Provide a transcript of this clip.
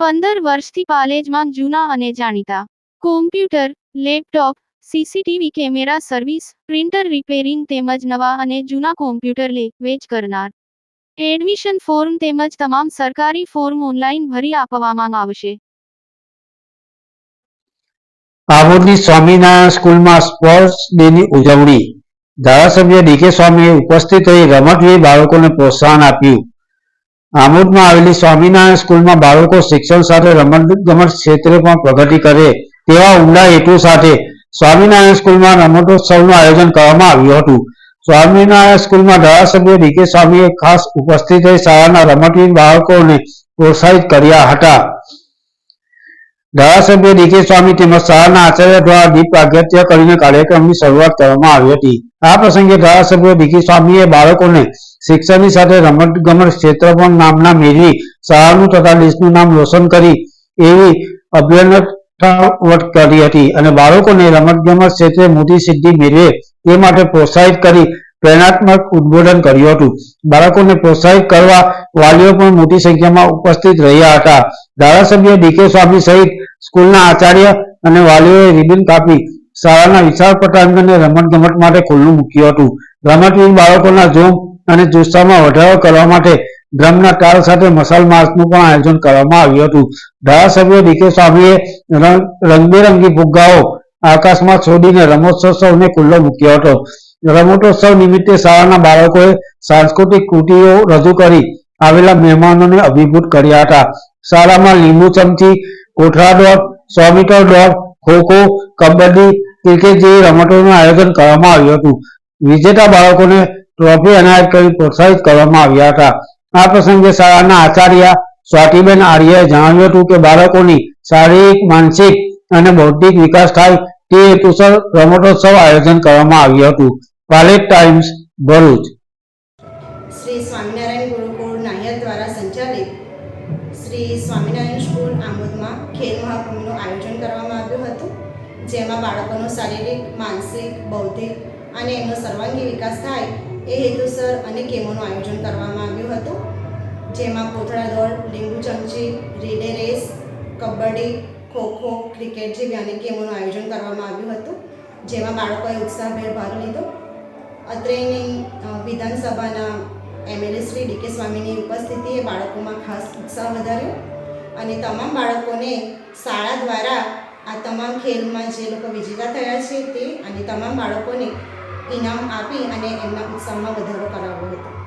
પંદર વર્ષથી પાલેજમાં જૂના અને જાણીતા. Computer laptop CCTV camera service printer repairing તેમજ નવા અને જૂના કોમ્પ્યુટર લે, વેચ કરનાર. એડમિશન ફોર્મ તેમજ તમામ સરકારી ફોર્મ ઓનલાઈન ભરી આપવામાં આવશે. આબોદની સ્વામિનારાયણ સ્કૂલમાં સ્પોર્ટ્સ ડેની ઉજવણી. ધારાસભ્ય ડીકે સ્વામીએ ઉપસ્થિત રહી રમતવીર બાળકોને પ્રોત્સાહન આપ્યું. આમોદમાં આવેલી સ્વામિનારાયણ સ્કૂલમાં બાળકો શિક્ષણ સાથે રમત ગમત ક્ષેત્રે પણ પ્રગતિ કરે તેવા ઊંડા હેતુ સાથે સ્વામિનારાયણ સ્કૂલમાં રમતોત્સવનું આયોજન કરવામાં આવ્યું હતું. સ્વામિનારાયણ સ્કૂલમાં ધારાસભ્ય ડીકે સ્વામીએ ખાસ ઉપસ્થિત રહી શાળાના રમતવીર બાળકોને પ્રોત્સાહિત કર્યા હતા. ધારાસભ્ય ડીકે સ્વામી તેમજ શાળાના આચાર્ય દ્વારા દીપ પ્રાગત્ય કરીને કાર્યક્રમની શરૂઆત કરવામાં આવી હતી. આ પ્રસંગે ધારાસભ્ય ડીકે સ્વામીએ બાળકોને શિક્ષણની સાથે રમત ગમત ક્ષેત્ર પણ નામના મેળવી શાળાનું તથા દેશનું નામ રોશન કરી એવી અભ્યર્થના કરી હતી અને બાળકોને રમત ગમત ક્ષેત્રે મોટી સિદ્ધિ મેળવે તે માટે પ્રોત્સાહિત કરી પ્રેરણાત્મક ઉદ્બોધન કર્યું હતું. બાળકોને પ્રોત્સાહિત કરવા વાલીઓ પણ મોટી સંખ્યામાં ઉપસ્થિત રહ્યા હતા. ધારાસભ્ય ડીકે સ્વામી સહિત સ્કૂલના આચાર્ય અને વાલીઓએ રિબિન કાપી શાળાના વિશાળ પટાંગણને રમત ગમત માટે ખુલ્લું મૂક્યું હતું. રમતવીર બાળકોના જોમ અને જુસ્સામાં વધારો કરવા માટે ડ્રમના તાલ સાથે મસાલ માર્ચનું પણ આયોજન કરવામાં આવ્યું હતું. ધારાસભ્ય ડીકે સ્વામીએ રંગ- રંગબેરંગી ફુગ્ગાઓ આકાશમાં છોડીને રમોત્સવને ખુલ્લો મૂક્યો હતો. રમતોત્સવ નિમિત્તે શાળાના બાળકોએ સાંસ્કૃતિક કૃતિઓ રજૂ કરી આવેલા મહેમાનોને અભિભૂત કર્યા હતા. શાળામાં લીંબુ ચમચી કોઠરા દોડ સો મીટર દોડ ખોખો, કબડ્ડી, ક્રિકેટ જેવી રમતોનું આયોજન કરવામાં આવ્યું હતું. વિજેતા બાળકોને ટ્રોફી એનાયત કરી પ્રોત્સાહિત કરવામાં આવ્યા હતા. આ પ્રસંગે શાળાના આચાર્ય સ્વાતિબેન આર્યએ જણાવ્યું હતું કે બાળકોની શારીરિક, માનસિક અને બૌદ્ધિક વિકાસ થાય તે હેતુસર રમતોત્સવ આયોજન કરવામાં આવ્યું હતું. પાલેટ ટાઈમ્સ, ભરૂચ. શ્રી સ્વામિનારાયણ ગુરુકુળ નાયર દ્વારા સંચાલિત શ્રી સ્વામિનારાયણ સ્કૂલ આમોદમાં ખેલ મહાકુંભનું આયોજન કરવામાં આવ્યું હતું, જેમાં બાળકોનો શારીરિક, માનસિક, બૌદ્ધિક અને એમનો સર્વાંગી વિકાસ થાય એ હેતુસર અને ગેમોનું આયોજન કરવામાં આવ્યું હતું, જેમાં કોથળા દોડ, લીંબુ ચમચી, રીડે રેસ, કબડ્ડી, ખોખો, ક્રિકેટ જેવી અનેક ગેમોનું આયોજન કરવામાં આવ્યું હતું, જેમાં બાળકોએ ઉત્સાહભેર ભાગ લીધો. અત્રેની વિધાનસભાના એમએલએ શ્રી ડીકે સ્વામીની ઉપસ્થિતિએ બાળકોમાં ખાસ ઉત્સાહ વધાર્યો અને તમામ બાળકોને શાળા દ્વારા આ તમામ ખેલમાં જે લોકો વિજેતા થયા છે તે અને તમામ બાળકોને ઇનામ આપી અને એમના ઉત્સાહમાં વધારો કરાવ્યો હતો.